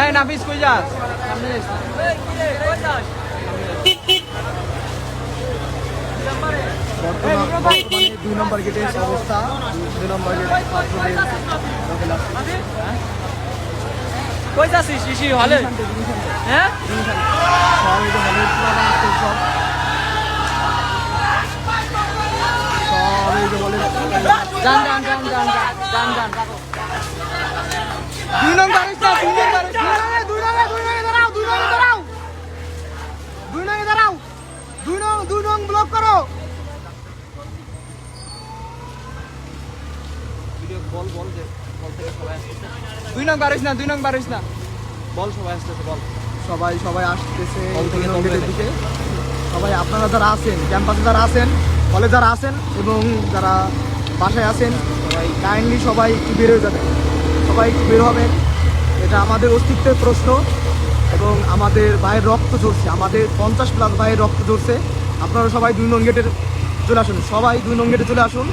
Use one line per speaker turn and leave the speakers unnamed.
এই নাফিস কই যাস
দুই নম্বর গেটের অবস্থা দুই নম্বর।
কই যাচ্ছিস শিশি হলে হ্যাঁ যান যান যান যান যান যান দুই নং বারিশ না দুই নং বারিশ
দুই নঙে দুই নঙে দাঁড়াও দুই নঙে দাঁড়াও দুই নঙে দাঁড়াও দুই নং দুই নং ব্লক করো
বল বল বল থেকে সবাই আসতেছে দুই নং বারিশ না দুই নং বারিশ না বল সবাই আসতেছে বল
সবাই সবাই আসতেছে নং। দিকে সবাই আপনারা যারা আছেন ক্যাম্পাসে যারা আছেন কলেজ যারা আছেন এবং যারা বাসায় আছেন সবাই কাইন্ডলি সবাই একটু বের হয়ে যাবেন সবাই বের হবেন এটা আমাদের অস্তিত্বের প্রশ্ন এবং আমাদের ভাইয়ের রক্ত ঝরছে, আমাদের পঞ্চাশ প্লাস ভাইয়ের রক্ত ঝরছে। আপনারা সবাই দুই নং গেটের চলে আসুন, সবাই দুই নং গেটে চলে আসুন।